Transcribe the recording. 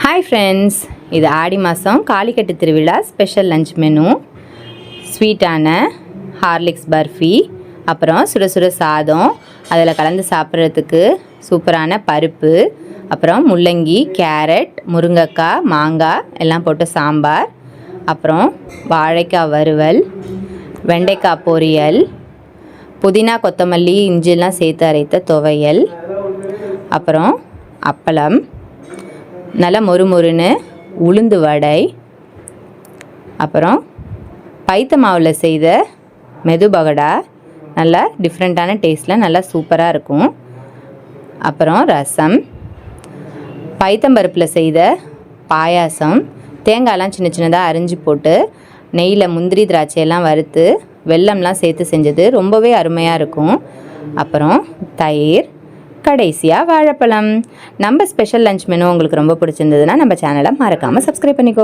Hi friends இது ஆடி மாதம் காளிக்கட்டு திருவிழா ஸ்பெஷல் லஞ்ச் மெனு ஸ்வீட்டான ஹார்லிக்ஸ் பர்ஃபி அப்புறம் சுட சுட சாதம் அதில் கலந்து சாப்பிட்றதுக்கு சூப்பரான பருப்பு அப்புறம் முள்ளங்கி கேரட் முருங்கைக்காய் மாங்காய் எல்லாம் போட்டு சாம்பார் அப்புறம் வாழைக்காய் வறுவல் வெண்டைக்காய் பொரியல் புதினா கொத்தமல்லி இஞ்சிலாம் சேர்த்து அரைத்த துவையல் அப்புறம் அப்பளம் நல்லா மொறுமொறுன்னு உளுந்து வடை அப்புறம் பைத்த மாவில் செய்த மெது பகடா நல்லா டிஃப்ரெண்ட்டான டேஸ்ட்டில் நல்லா சூப்பராக இருக்கும். அப்புறம் ரசம். பைத்தம்பருப்பில் செய்த பாயாசம். தேங்காயெல்லாம் சின்ன சின்னதாக அரிஞ்சு போட்டு நெய்யில் முந்திரி திராட்சையெல்லாம் வறுத்து வெல்லம்லாம் சேர்த்து செஞ்சது ரொம்பவே அருமையாக இருக்கும். அப்புறம் தயிர். கடைசியாக வாழைப்பழம். நம்ம ஸ்பெஷல் லஞ்ச் மெனு உங்களுக்கு ரொம்ப பிடிச்சிருந்ததுன்னா நம்ம சேனலை மறக்காமல் சப்ஸ்கிரைப் பண்ணிக்கோ.